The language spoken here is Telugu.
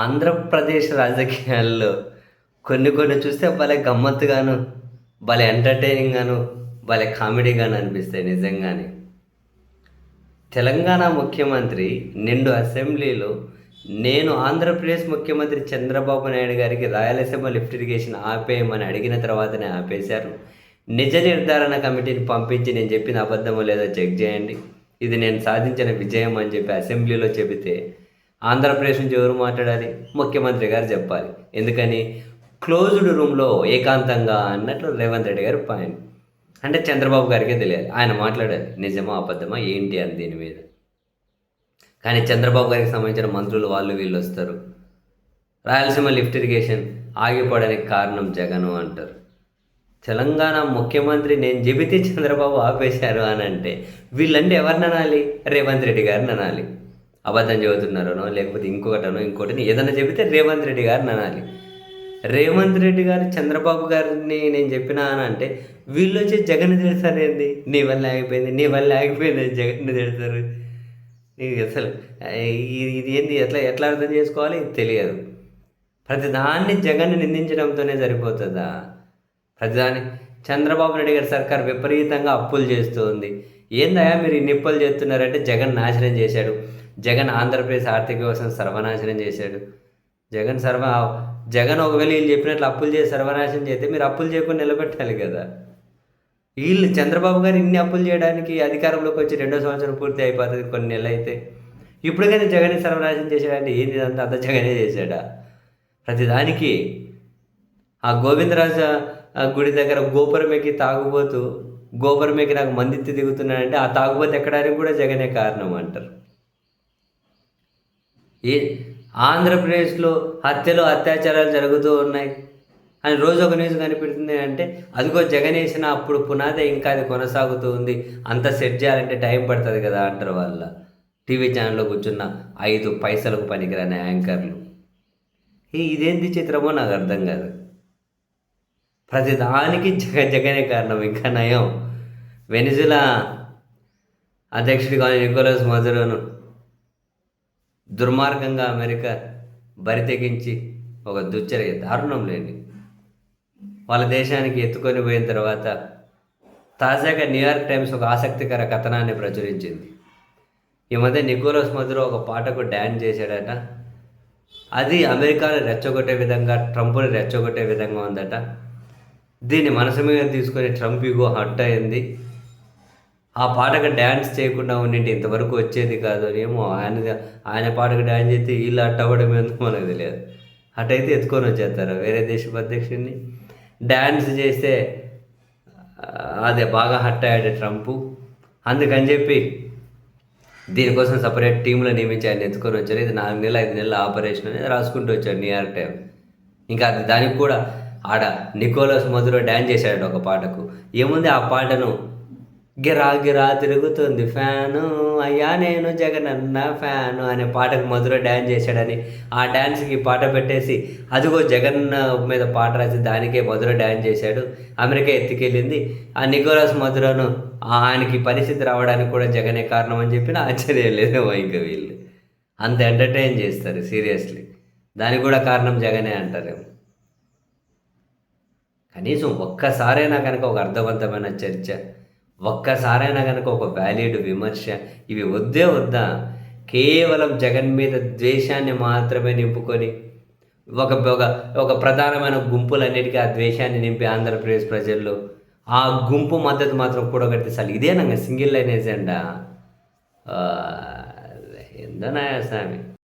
ఆంధ్రప్రదేశ్ రాజకీయాల్లో కొన్ని కొన్ని చూస్తే భలే గమ్మత్తుగాను భలే ఎంటర్టైనింగ్గాను భలే కామెడీగాను అనిపిస్తాయి నిజంగానే. తెలంగాణ ముఖ్యమంత్రి నిండు అసెంబ్లీలో నేను ఆంధ్రప్రదేశ్ ముఖ్యమంత్రి చంద్రబాబు నాయుడు గారికి రాయలసీమ లిఫ్ట్ ఇరిగేషన్ ఆపేయమని అడిగిన తర్వాతనే ఆపేశారు. నిజ నిర్ధారణ కమిటీని పంపించి నేను చెప్పిన అబద్ధమో లేదో చెక్ చేయండి. ఇది నేను సాధించిన విజయం అని చెప్పి అసెంబ్లీలో చెబితే ఆంధ్రప్రదేశ్ నుంచి ఎవరు మాట్లాడాలి? ముఖ్యమంత్రి గారు చెప్పాలి. ఎందుకని? క్లోజ్డ్ రూమ్లో ఏకాంతంగా అన్నట్లు రేవంత్ రెడ్డి గారు పాయింట్. అంటే చంద్రబాబు గారికే తెలియాలి. ఆయన మాట్లాడాలి నిజమా అబద్ధమా ఏంటి అని దీని మీద. కానీ చంద్రబాబు గారికి సంబంధించిన మంత్రులు వాళ్ళు వీళ్ళు వస్తారు. రాయలసీమ లిఫ్ట్ ఇరిగేషన్ ఆగిపోవడానికి కారణం జగను అంటారు. తెలంగాణ ముఖ్యమంత్రి నేను చెబితే చంద్రబాబు ఆపేశారు అని అంటే వీళ్ళంటే ఎవరిని అనాలి రేవంత్ రెడ్డి గారిని అనాలి అబద్ధం చెబుతున్నారనో లేకపోతే ఇంకొకటనో ఇంకోటిని ఏదైనా చెబితే రేవంత్ రెడ్డి గారిని అనాలి. రేవంత్ రెడ్డి గారు చంద్రబాబు గారిని నేను చెప్పినా అని అంటే వీళ్ళు వచ్చి జగన్ తిడతారు ఏంది? నీ వల్ల ఆగిపోయింది నీ వల్ల ఆగిపోయింది జగన్ తెడతారు. నీకు అసలు ఇది ఇది ఏంది? ఎట్లా ఎట్లా అర్థం చేసుకోవాలి? తెలియదు. ప్రతిదాన్ని జగన్ నిందించడంతోనే సరిపోతుందా? ప్రతిదాన్ని చంద్రబాబు నాయుడు గారి సర్కార్ విపరీతంగా అప్పులు చేస్తుంది. ఏందయ్యా మీరు ఇన్ని అప్పులు చేస్తున్నారంటే జగన్ నాశనం చేశాడు. జగన్ ఆంధ్రప్రదేశ్ ఆర్థిక వ్యవస్థను సర్వనాశనం చేశాడు. జగన్ సర్వ జగన్ ఒకవేళ వీళ్ళు చెప్పినట్లు అప్పులు చేసి సర్వనాశనం చేస్తే మీరు అప్పులు చేయకుండా నిలబెట్టాలి కదా. వీళ్ళు చంద్రబాబు గారు ఇన్ని అప్పులు చేయడానికి అధికారంలోకి వచ్చి రెండో సంవత్సరం పూర్తి అయిపోతుంది కొన్ని నెలలు అయితే ఇప్పుడు కానీ జగన్ సర్వనాశనం చేశాడంటే ఏంది అంతా అంత జగనే చేశాడా? ప్రతిదానికి ఆ గోవిందరాజు గుడి దగ్గర గోపురం ఎక్కి తాగుబోతూ గోపురం నాకు మందిత్తి దిగుతున్నాడంటే ఆ తాగుబోతు ఎక్కడానికి కూడా జగనే కారణం అంటారు. ఏ ఆంధ్రప్రదేశ్లో హత్యలు అత్యాచారాలు జరుగుతూ ఉన్నాయి. అని రోజు ఒక న్యూస్ కనిపెడుతుంది అంటే అదిగో జగన్ వేసిన అప్పుడు పునాదే ఇంకా అది కొనసాగుతూ ఉంది. అంత సెట్ చేయాలంటే టైం పడుతుంది కదా అంటారు వాళ్ళ టీవీ ఛానల్లో కూర్చున్న ఐదు పైసలకు పనికిరాని యాంకర్లు. ఇదేంటి చిత్రమో నాకు అర్థం కాదు. ప్రతిదానికి జగ జగనే కారణం ఇంకా నయం. వెనిజులా అధ్యక్షుడిగా నికోలస్ మధురను దుర్మార్గంగా అమెరికా బరితెగించి ఒక దుచ్చరి దారుణం లేని వాళ్ళ దేశానికి ఎత్తుకొని పోయిన తర్వాత తాజాగా న్యూయార్క్ టైమ్స్ ఒక ఆసక్తికర కథనాన్ని ప్రచురించింది. ఈ మధ్య నికోలస్ మధురో ఒక పాటకు డ్యాన్స్ చేశాడట. అది అమెరికాను రెచ్చగొట్టే విధంగా ట్రంప్ని రెచ్చగొట్టే విధంగా ఉందట. దీన్ని మనసు మీద తీసుకొని ట్రంప్ ఇగో హట్ అయింది. ఆ పాటకు డ్యాన్స్ చేయకుండా ఉండింటి ఇంతవరకు వచ్చేది కాదు ఏమో ఆయన ఆయన పాటకు డ్యాన్స్ చేస్తే వీళ్ళు అట్ట ఎందుకు మనకు తెలియదు. అటైతే ఎత్తుకొని వచ్చేస్తారు వేరే దేశ అధ్యక్షుడిని డ్యాన్స్ చేస్తే అదే బాగా హట్ అయ్యాడు ట్రంప్. అందుకని చెప్పి దీనికోసం సపరేట్ టీంలో నియమించి ఆయన ఎత్తుకొని వచ్చారు. ఇది నాలుగు నెలలు ఐదు నెలల ఆపరేషన్ అనేది రాసుకుంటూ వచ్చాడు న్యూయార్క్ టైం ఇంకా అది దానికి కూడా ఆడ నికోలస్ మధురో డ్యాన్స్ చేశాడు ఒక పాటకు. ఏముంది ఆ పాటను గిరా గిరా తిరుగుతుంది ఫ్యాను. అయ్యా నేను జగనన్న ఫ్యాను అనే పాటకు మధుర డ్యాన్స్ చేశాడని ఆ డ్యాన్స్కి పాట పెట్టేసి అదిగో జగన్ మీద పాట రాసి దానికే మధుర డ్యాన్స్ చేశాడు. అమెరికా ఎత్తుకెళ్ళింది. ఆ నికోలస్ మధురను ఆయనకి పరిస్థితి రావడానికి కూడా జగనే కారణం అని చెప్పిన ఆశ్చర్యం లేదు ఇంకా వీళ్ళు. అంత ఎంటర్టైన్ చేస్తారు సీరియస్లీ. దానికి కూడా కారణం జగనే అంటారేమో. కనీసం ఒక్కసారైనా కనుక ఒక అర్థవంతమైన చర్చ ఒక్కసారైనా కనుక ఒక వ్యాలిడ్ విమర్శ ఇవి వద్దే వద్దా కేవలం జగన్ మీద ద్వేషాన్ని మాత్రమే నింపుకొని ఒక ఒక ఒక ప్రధానమైన గుంపులన్నిటికీ ఆ ద్వేషాన్ని నింపి ఆంధ్రప్రదేశ్ ప్రజల్లో ఆ గుంపు మద్దతు మాత్రం కూడగడితే అసలు ఇదేనంగా సింగిల్ లైన్ ఏజెండా ఏందో స్వామి.